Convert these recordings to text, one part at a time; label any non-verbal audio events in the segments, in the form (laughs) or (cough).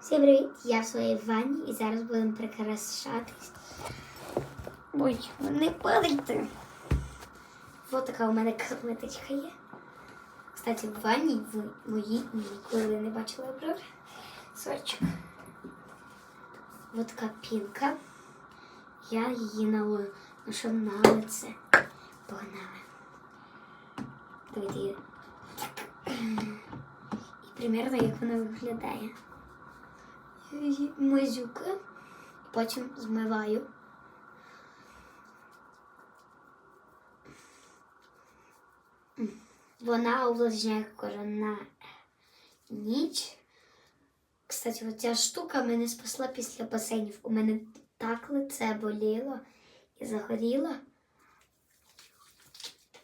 Всім привіт! Я в своїй ванні і зараз будемо прикрашатись. Ой, не падайте. Вот така у мене косметичка є. Кстати, в ванні в моїй ніколи не бачила правда? Сорчик. Вот така пінка. Я її наношу на лице. Погнали. Давайте її. І примерно як вона виглядає. Мазюкаю, потім змиваю. Вона увлажняє кожу на ніч. Кстати, оця штука мене спасла після басейнів. У мене так лице боліло і загоріло.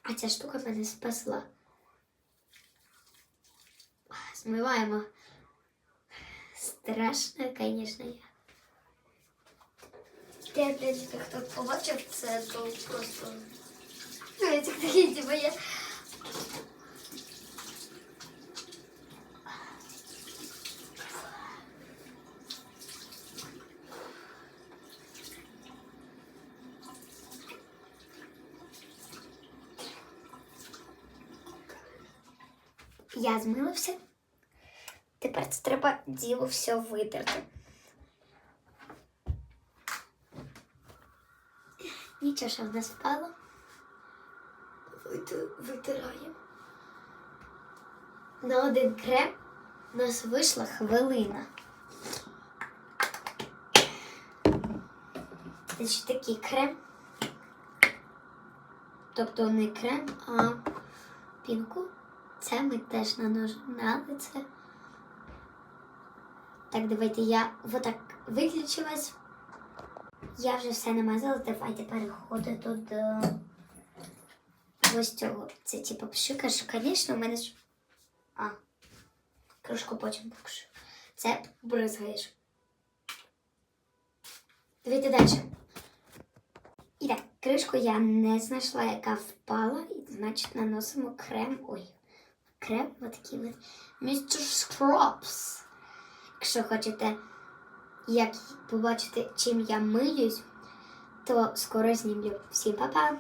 А ця штука мене спасла. Змиваємо. Страшно, звісно, я. Ти, блядь, як хто побачив це, то просто. Ну, я так (laughs) такі, типу, я. Я змилився. Тепер це треба діло все витерти. Нічого, що в нас впало. Витираємо. На один крем у нас вийшла хвилина. Значить, такий крем. Тобто не крем, а пінку. Це ми теж наносимо на лице. Так, давайте я вот так виключилась. Я вже все намазала, давайте переходити до ось цього. Це типу пшикаш. Звісно, у мене ж. А, кружку потім покажу. Це бризгаєш. Давайте далі. І так, кришку я не знайшла, яка впала, і значить наносимо крем. Ой, крем отакий от. Mr. Scrubs. Якщо хочете як побачити, чим я миюсь, то скоро знімлю. Всім па-па!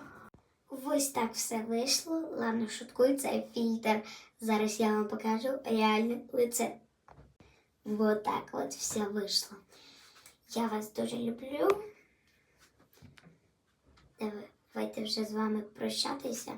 Ось так все вийшло. Ладно, шуткую, це фільтр. Зараз я вам покажу реальне лице. Вот так от все вийшло. Я вас дуже люблю. Давайте вже з вами прощатися.